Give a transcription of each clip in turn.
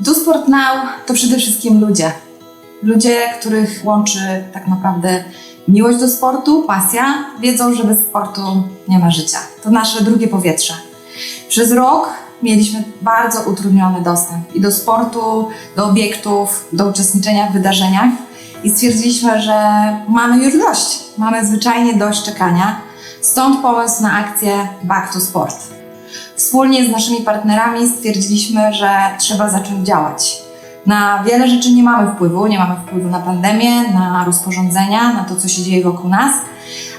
Do Sport Now to przede wszystkim ludzie. Ludzie, których łączy tak naprawdę miłość do sportu, pasja, wiedzą, że bez sportu nie ma życia. To nasze drugie powietrze. Przez rok mieliśmy bardzo utrudniony dostęp i do sportu, do obiektów, do uczestniczenia w wydarzeniach i stwierdziliśmy, że mamy już dość. Mamy zwyczajnie dość czekania. Stąd pomysł na akcję Back to Sport. Wspólnie z naszymi partnerami stwierdziliśmy, że trzeba zacząć działać. Na wiele rzeczy nie mamy wpływu, nie mamy wpływu na pandemię, na rozporządzenia, na to, co się dzieje wokół nas,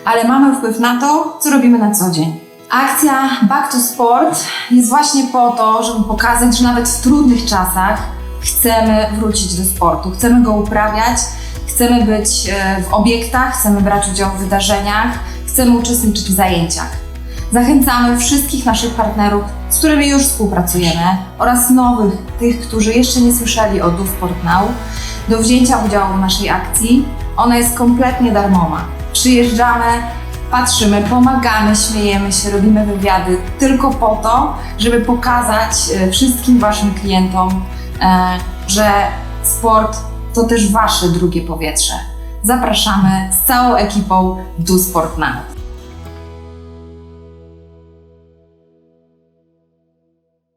ale mamy wpływ na to, co robimy na co dzień. Akcja Back to Sport jest właśnie po to, żeby pokazać, że nawet w trudnych czasach chcemy wrócić do sportu, chcemy go uprawiać, chcemy być e, w obiektach, chcemy brać udział w wydarzeniach, chcemy uczestniczyć w zajęciach. Zachęcamy wszystkich naszych partnerów, z którymi już współpracujemy oraz nowych, tych, którzy jeszcze nie słyszeli o Do Sport Now, do wzięcia udziału w naszej akcji. Ona jest kompletnie darmowa. Przyjeżdżamy, patrzymy, pomagamy, śmiejemy się, robimy wywiady tylko po to, żeby pokazać e, wszystkim Waszym klientom, e, że sport to też Wasze drugie powietrze. Zapraszamy z całą ekipą Do Now.